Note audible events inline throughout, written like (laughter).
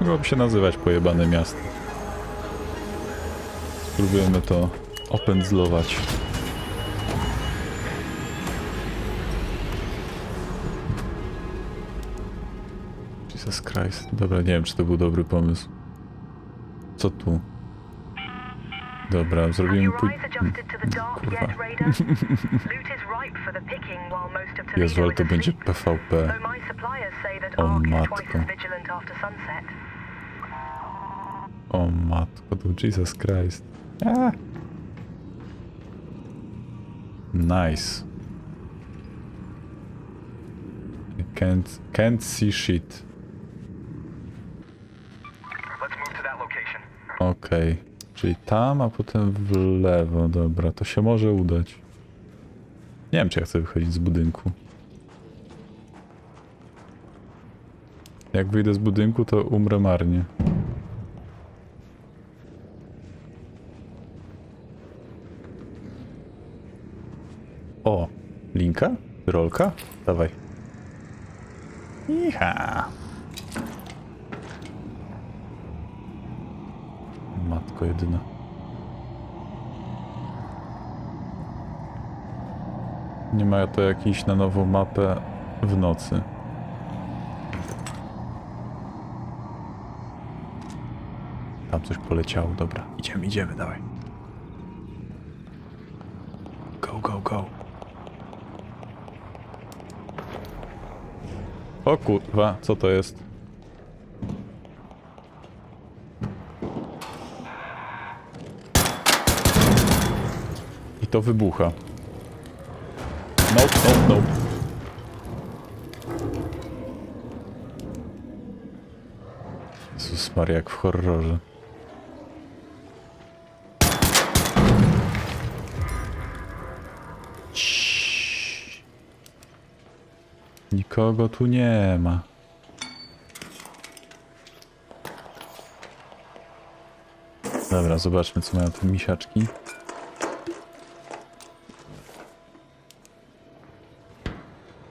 Mogłoby się nazywać pojebane miasto. Spróbujemy to opędzlować. Jesus Christ. Dobra, nie wiem, czy to był dobry pomysł. Co tu? Dobra, zrobimy pój... dark Kurwa. (laughs) Jezu, ale to będzie. PvP. O matko. O matko, to Jesus Christ. A! Nice. I Can't, can't see shit. Okej. Czyli tam, a potem w lewo. Dobra, to się może udać. Nie wiem, czy ja chcę wychodzić z budynku. Jak wyjdę z budynku, to umrę marnie. O, linka? Rolka? Dawaj. Iha. Matko jedyna. Nie ma to jakiś na nową mapę w nocy. Tam coś poleciało, dobra. Idziemy, idziemy, dawaj. O kurwa, co to jest? I to wybucha. Nope, nope, nope. Jezus Maria, jak w horrorze. Nikogo tu nie ma. Dobra, zobaczmy co mają te misiaczki.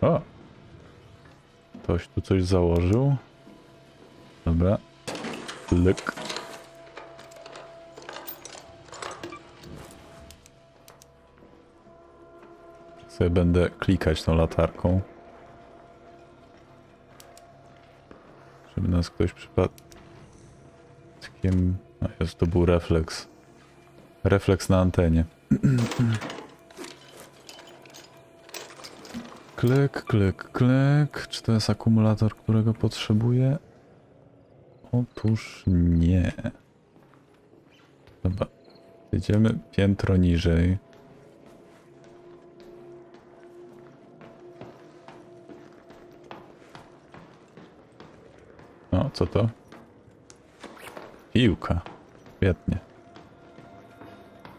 O! Ktoś tu coś założył. Dobra. Lyk. Sobie będę klikać tą latarką. Nas ktoś przypadkiem... No jest, to był refleks. Refleks na antenie. Klik, klik, klik. Czy to jest akumulator, którego potrzebuję? Otóż nie. Dobra. Jedziemy piętro niżej. Co to? Piłka. Świetnie.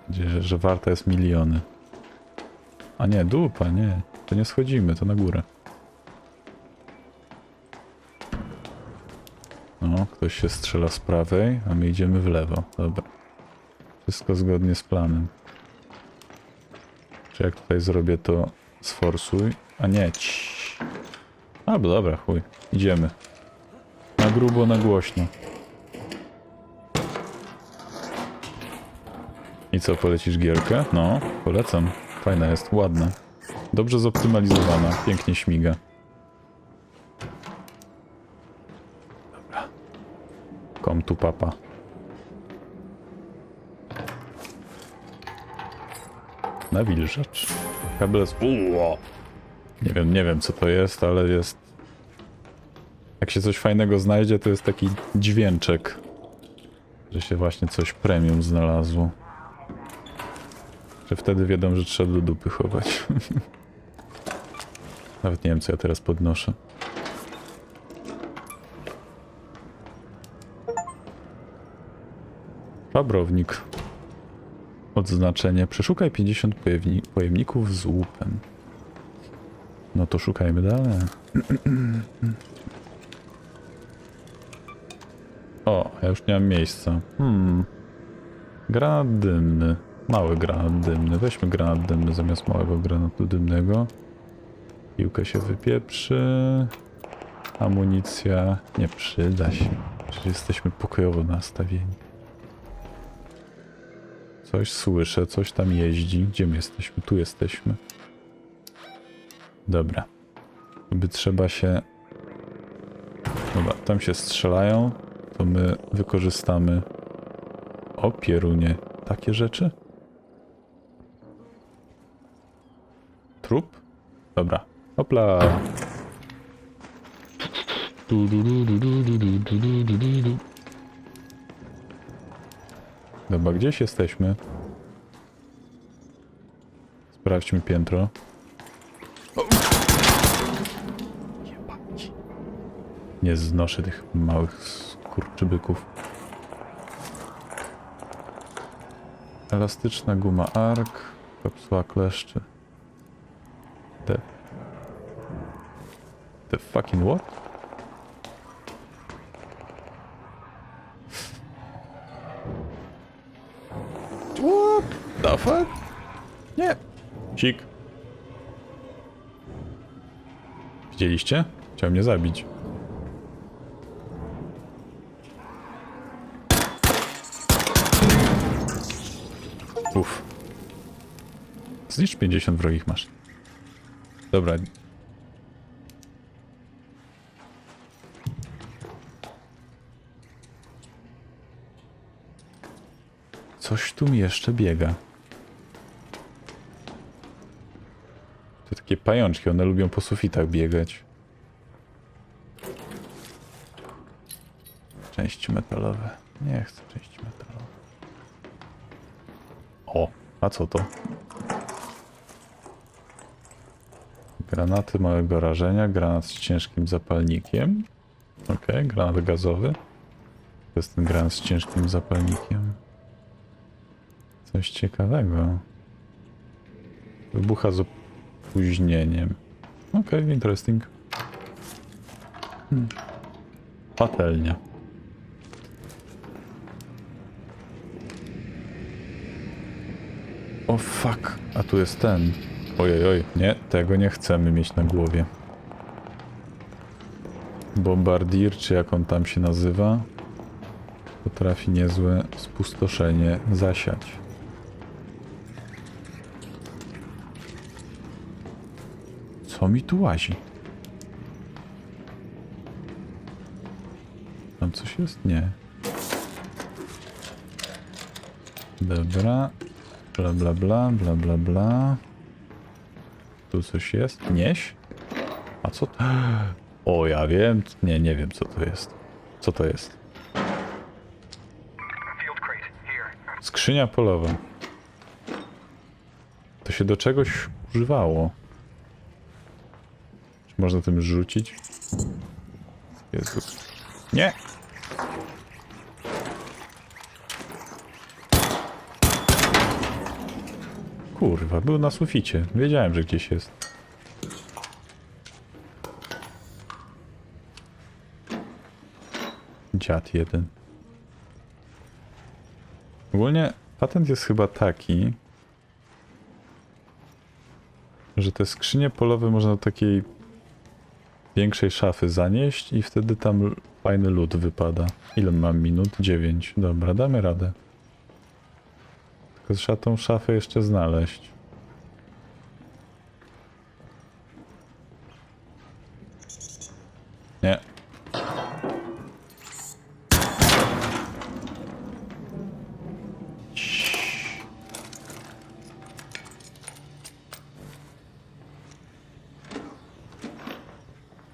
Gdzie, że warta jest miliony. A nie, dupa, nie. To nie schodzimy, to na górę. No, ktoś się strzela z prawej, a my idziemy w lewo. Dobra. Wszystko zgodnie z planem. Czy jak tutaj zrobię to sforsuj? A nie, cii. Albo dobra, chuj. Idziemy. Na grubo, na głośno. I co, polecisz gierkę? No, polecam. Fajna jest, ładna. Dobrze zoptymalizowana, pięknie śmiga. Dobra. Kom tu papa. Nawilżacz. Kabel z... Nie wiem, nie wiem co to jest, ale jest... Jak się coś fajnego znajdzie, to jest taki dźwięczek. Że się właśnie coś premium znalazło. Że wtedy wiedzą, że trzeba do dupy chować. (laughs) Nawet nie wiem, co ja teraz podnoszę. Fabrownik. Odznaczenie. Przeszukaj 50 pojemni pojemników z łupem. No to szukajmy dalej. (clears throat) O, ja już nie mam miejsca. Hmm. Granat dymny. Mały granat dymny. Weźmy granat dymny zamiast małego granatu dymnego. Piłkę się wypieprzy. Amunicja nie przyda się. Czyli jesteśmy pokojowo nastawieni. Coś słyszę, coś tam jeździ. Gdzie my jesteśmy? Tu jesteśmy. Dobra. By trzeba się... Dobra, tam się strzelają, to my wykorzystamy... O, pierunie. Takie rzeczy? Trup? Dobra. Hopla. Dobra, gdzieś jesteśmy. Sprawdźmy piętro. Nie znoszę tych małych skurczybyków. Elastyczna guma ark, kapsuła kleszczy. The... The fucking what? What the fuck? Nie. Sik. Widzieliście? Chciał mnie zabić. Uff. Zniszcz 50 wrogich masz. Dobra. Coś tu mi jeszcze biega. To takie pajączki, one lubią po sufitach biegać. Części metalowe. Nie chcę części metalowe. O, a co to? Granaty małego rażenia, granat z ciężkim zapalnikiem. Okej, granat gazowy. To jest ten granat z ciężkim zapalnikiem. Coś ciekawego. Wybucha z opóźnieniem. Okej, interesting. Hmm. Patelnia. O fuck, a tu jest ten. Ojej, oj, nie, tego nie chcemy mieć na głowie. Bombardier, czy jak on tam się nazywa, potrafi niezłe spustoszenie zasiać. Co mi tu łazi? Tam coś jest? Nie. Dobra. Bla bla bla, bla bla bla. Tu coś jest? Nieś? A co? (gasps) O, ja wiem. Nie, nie wiem co to jest. Co to jest? Skrzynia polowa. To się do czegoś używało. Czy można tym rzucić? Jezus. Nie! Kurwa, był na suficie. Wiedziałem, że gdzieś jest. Dziad jeden. Ogólnie patent jest chyba taki, że te skrzynie polowe można do takiej większej szafy zanieść i wtedy tam fajny lód wypada. Ile mam minut? 9. Dobra, damy radę. Tylko trzeba tą szafę jeszcze znaleźć. Nie.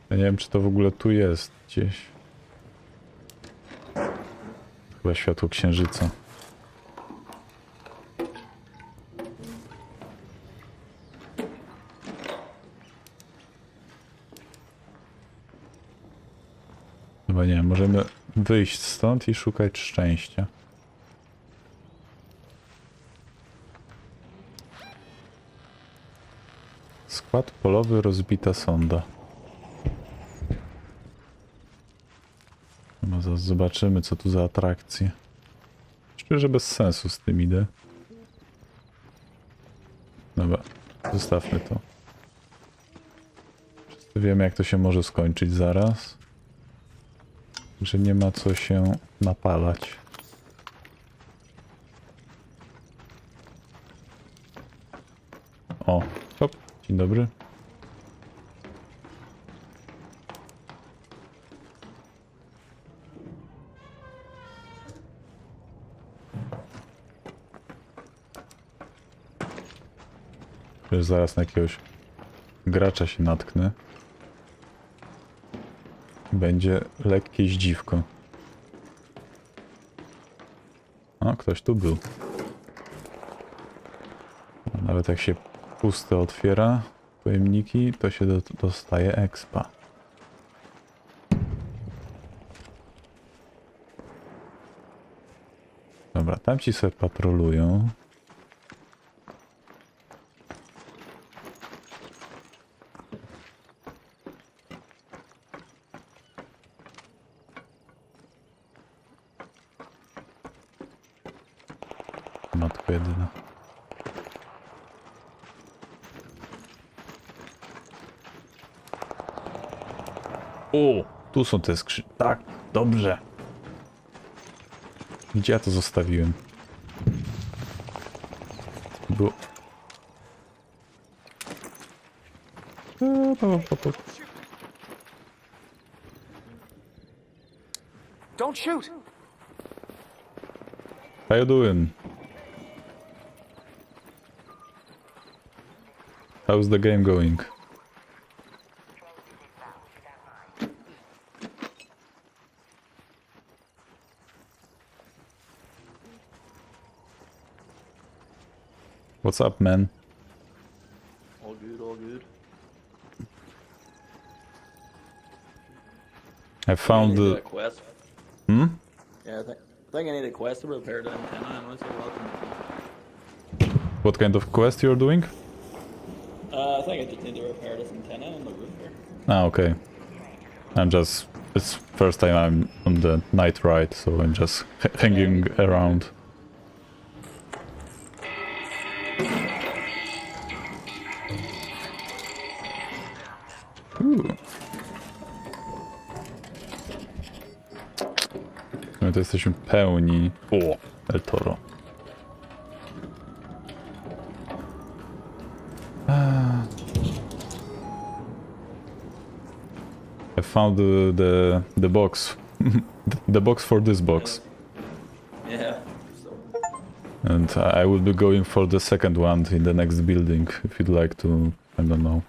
Ja nie wiem, czy to w ogóle tu jest gdzieś. Chyba światło księżyca. Chyba nie, możemy wyjść stąd i szukać szczęścia. Skład polowy rozbita sonda. No zaraz zobaczymy co tu za atrakcje. Czuję, że bez sensu z tym idę. Dobra, zostawmy to. Wszyscy wiemy jak to się może skończyć zaraz. Że nie ma co się napalać. O, hop, dzień dobry. Zaraz na jakiegoś gracza się natknę. Będzie lekkie zdziwko. O, ktoś tu był. Nawet jak się puste otwiera pojemniki, to się do, dostaje expa. Dobra, tam ci sobie patrolują. Matko jedyna. O, tu są te skrzy... Tak, dobrze. Gdzie ja to zostawiłem? Było... Pa. Don't shoot! How you doing? How's the game going? What's up, man? All good, all good. I found I the. quest. Hmm? Yeah, I think, I think I need a quest to repair the antenna. And so welcome. What kind of quest you're doing? I think I just need to repair this antenna on the roof here. Ah, okay. I'm just. It's first time I'm on the night ride, so I'm just hanging around. Ooh. My to jesteśmy pełni. O, El Toro. I found the the, the box, (laughs) the box for this box, Yeah. So, and I will be going for the second one in the next building. If you'd like to, I don't know,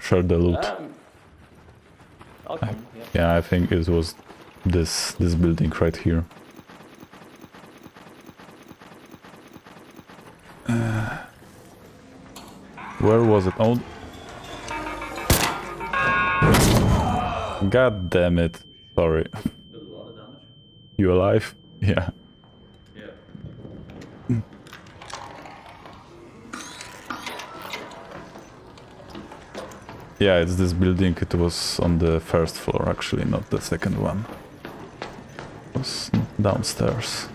share the loot. um, I'll. Yeah. Yeah, I think it was this this building right here. Uh, where was it? Oh. God damn it. Sorry. A lot of damage. You alive? Yeah. Yeah. Yeah, it's this building. It was on the first floor, actually, not the second one. It was downstairs.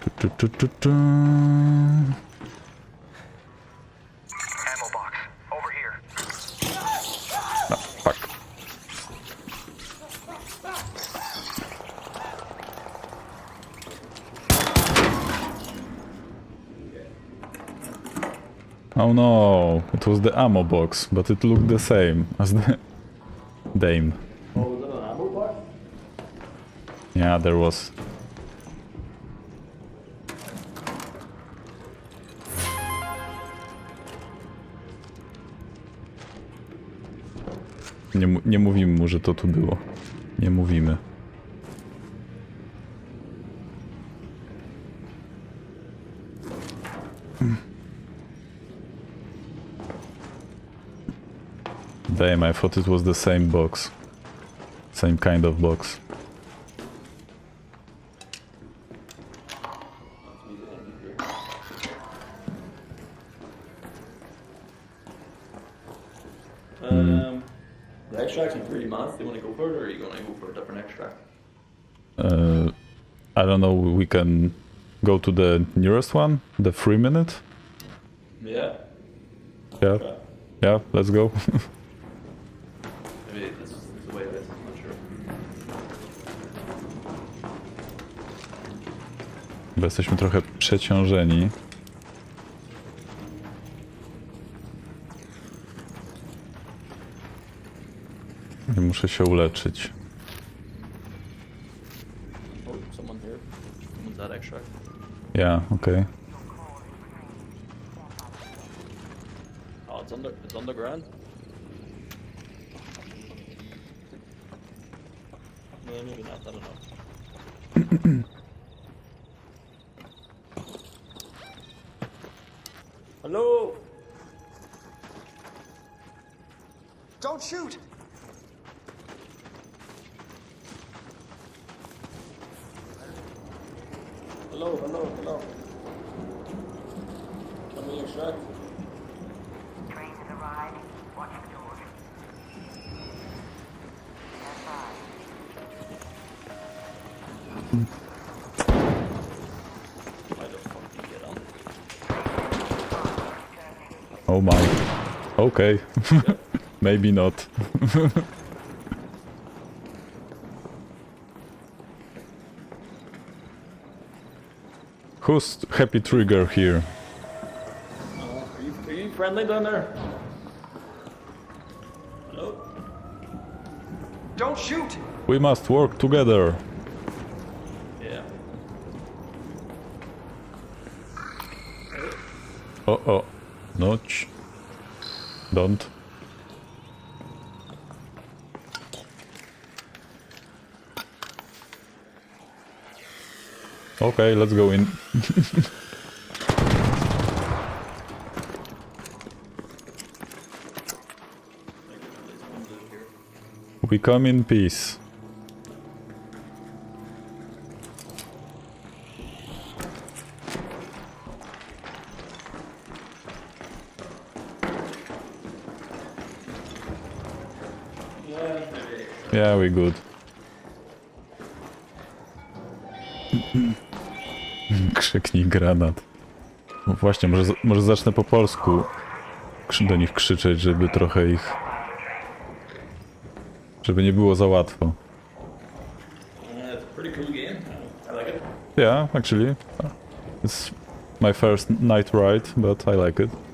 Tu-tu-tu-tu-tu. Ammo Oh no, it was the ammo box, but it looked the same as the (laughs) Dame. Oh, was it an box? Yeah, there was. Nie, nie mówimy mu, że to tu było. Nie mówimy. Damn, I thought it was the same box. Same kind of box. Um, the extract's in three months. Do you want to go for it, or are you going to go for a different extract? Uh, I don't know. We can go to the nearest one, the three minute. Yeah. Yeah, yeah. Let's go. (laughs) the way it is. I'm not sure. Bo jesteśmy trochę przeciążeni. I muszę się uleczyć. Oh, someone here. Someone's at extract. Ja, okej. Hello. Don't shoot! Hello. Hello. Hello. Come here, extract? Oh my. Okay. (laughs) Maybe not. (laughs) Who's happy trigger here? Are you, are you friendly down there? Hello? Don't shoot! We must work together. Yeah. Oh oh. No. ć. Don't. Okay, let's go in. (laughs) We come in peace. Yeah, we good. Krzyknij granat. No właśnie, może, może zacznę po polsku do nich krzyczeć, żeby trochę ich... Żeby nie było za łatwo. Yeah, actually. It's my first night ride, but I like it.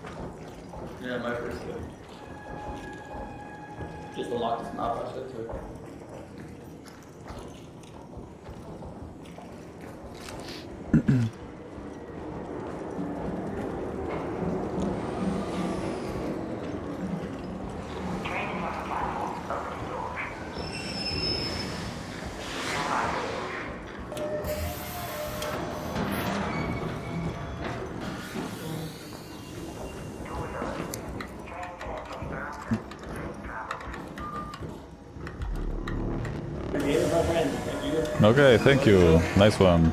Okay, thank you. Nice one.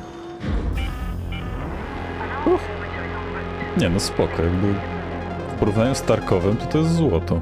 Nie no spoko, jakby w porównaniu z Tarkowem to to jest złoto.